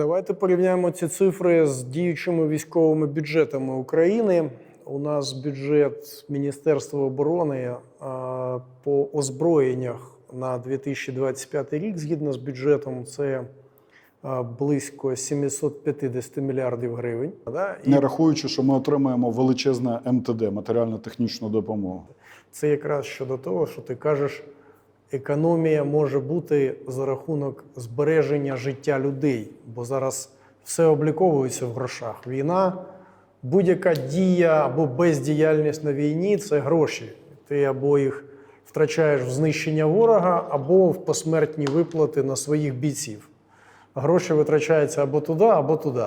Давайте порівняємо ці цифри з діючими військовими бюджетами України. У нас бюджет Міністерства оборони по озброєннях на 2025 рік, згідно з бюджетом, це близько 750 мільярдів гривень. Да? І Не рахуючи, що ми отримаємо величезне МТД матеріально-технічну допомогу. це якраз щодо того, що ти кажеш, економія може бути за рахунок збереження життя людей, бо зараз все обліковується в грошах. Війна, будь-яка дія або бездіяльність на війні це гроші. Ти або їх втрачаєш в знищення ворога, або в посмертні виплати на своїх бійців. Гроші витрачаються або туди, або туди.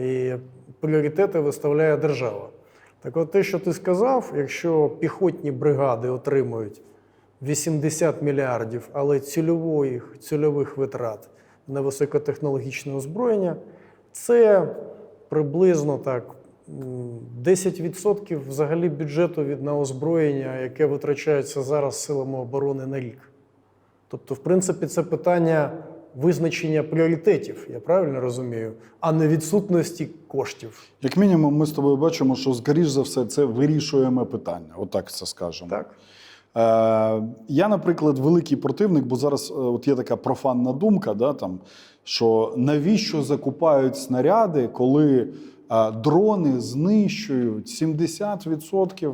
І пріоритети виставляє держава. Так от те, що ти сказав, якщо піхотні бригади отримують 80 мільярдів, але цільових, цільових витрат на високотехнологічне озброєння, це приблизно так 10% взагалі бюджету від на озброєння, яке витрачається зараз силами оборони на рік. Тобто, в принципі, це питання визначення пріоритетів, я правильно розумію, а не відсутності коштів. Як мінімум, ми з тобою бачимо, що скоріш за все це вирішуємо питання. Отак це скажемо. Так? Е, я, наприклад, великий противник, бо зараз е, от є така профанна думка, да, там, що навіщо закупають снаряди, коли е, дрони знищують 70%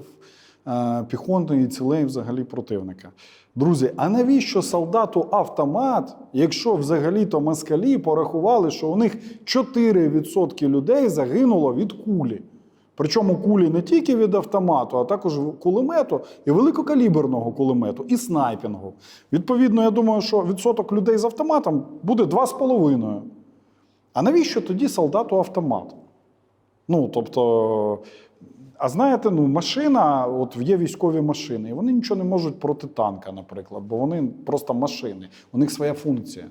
е, піхотної цілей взагалі противника. Друзі, а навіщо солдату автомат, якщо взагалі-то москалі порахували, що у них 4% людей загинуло від кулі? Причому кулі не тільки від автомату, а також кулемету і великокаліберного кулемету, і снайпінгу. Відповідно, я думаю, що відсоток людей з автоматом буде 2,5. А навіщо тоді солдату автомат? Ну, тобто, а знаєте, ну, машина, от є військові машини, і вони нічого не можуть проти танка, наприклад, бо вони просто машини, у них своя функція.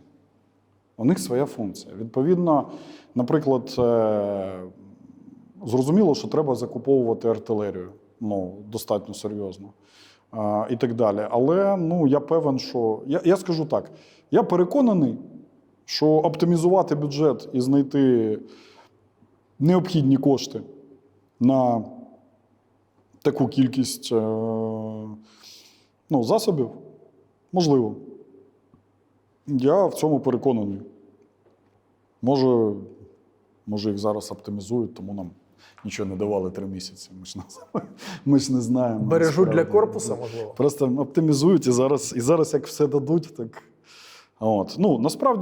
У них своя функція. Відповідно, наприклад, е, зрозуміло, що треба закуповувати артилерію. Ну, достатньо серйозно. А, і так далі. Але ну, я певен, що. Я, я скажу так: я переконаний, що оптимізувати бюджет і знайти необхідні кошти на таку кількість е, ну, засобів можливо. Я в цьому переконаний. Може, може їх зараз оптимізують, тому нам нічого не давали три місяці. Ми ж не, ми ж не знаємо. Бережуть для корпусу, можливо. Просто оптимізують і зараз, і зараз як все дадуть, так. От. Ну, насправді.